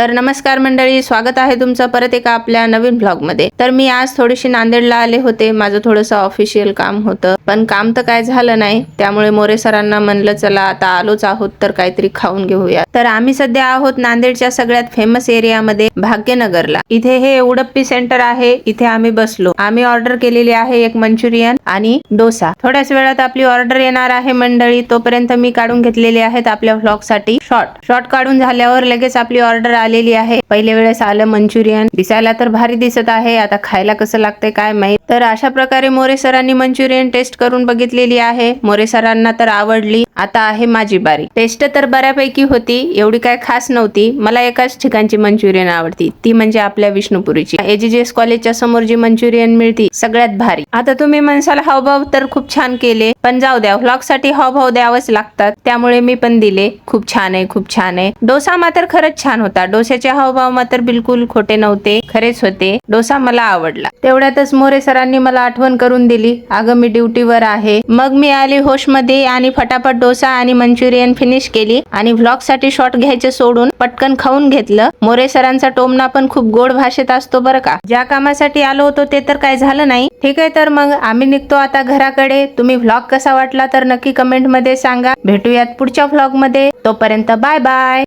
तर नमस्कार मंडळी स्वागत आहे तुमचं परत एका आपल्या नवीन ब्लॉगमध्ये तर मी आज थोडीशी नांदेडला आले होते. माझं थोडंसं ऑफिशियल काम होतं. पण काम तर काय झालं नाही. त्यामुळे मोरे सरांना म्हणलं चला आता आलोच आहोत तर काहीतरी खाऊन घेऊया. तर आम्ही सध्या आहोत नांदेडच्या सगळ्यात फेमस एरियामध्ये भाग्यनगरला. इथे हे उडप्पी सेंटर आहे. इथे आम्ही बसलो. आम्ही ऑर्डर केलेली आहे एक मंचुरियन आणि डोसा. थोड्याच वेळात आपली ऑर्डर येणार आहे मंडळी. तोपर्यंत मी काढून घेतलेले आहेत आपल्या व्लॉगसाठी. शॉर्ट शॉर्ट काढून झाल्यावर लगेच आपली ऑर्डर आलेली आहे. पहिल्या वेळेस आलं मंचुरियन. दिसायला तर भारी दिसत आहे. आता खायला कसं लागतंय काय माहीत. तर अशा प्रकारे मोरे सरांनी मंचुरियन टेस्ट करून बघितलेली आहे. मोरे सरांना तर आवडली. आता आहे माझी बारी. टेस्ट तर बऱ्यापैकी होती. एवढी काय खास नव्हती. मला एकाच ठिकाणची मंचुरियन आवडती. ती म्हणजे आपल्या विष्णुपुरीची. एजीजीएस कॉलेजच्या समोर जी मंचुरियन मिळती सगळ्यात भारी. आता तुम्ही म्हणसाल हावभाव तर खूप छान केले. पण जाऊ द्या व्लॉगसाठी हावभाव द्यावंच लागतात. त्यामुळे मी पण दिले. खूप छान आहे खूप छान आहे. डोसा मात्र खरंच छान होता. डोस्याचे हावभाव मात्र बिलकुल खोटे नव्हते. खरेच होते. डोसा मला आवडला. तेवढ्यातच मोरे सरांनी मला आठवण करून दिली. अगं मी ड्युटीवर आहे. मग मी आली होशमध्ये आणि फटाफट डोसा आणि मंचुरियन फिनिश केली आणि व्लॉगसाठी शॉर्ट घ्यायचे सोडून पटकन खाऊन घेतलं. मोरे सरांचा टोमना पण खूप गोड भाषेत असतो बरं का. ज्या कामासाठी आलो होतो ते तर काय झालं नाही. ठीक आहे तर मग आम्ही निघतो आता घराकडे. तुम्ही व्लॉग कसा वाटला तर नक्की कमेंटमध्ये सांगा. भेटूयात पुढच्या व्लॉगमध्ये तोपर्यंत बाय बाय.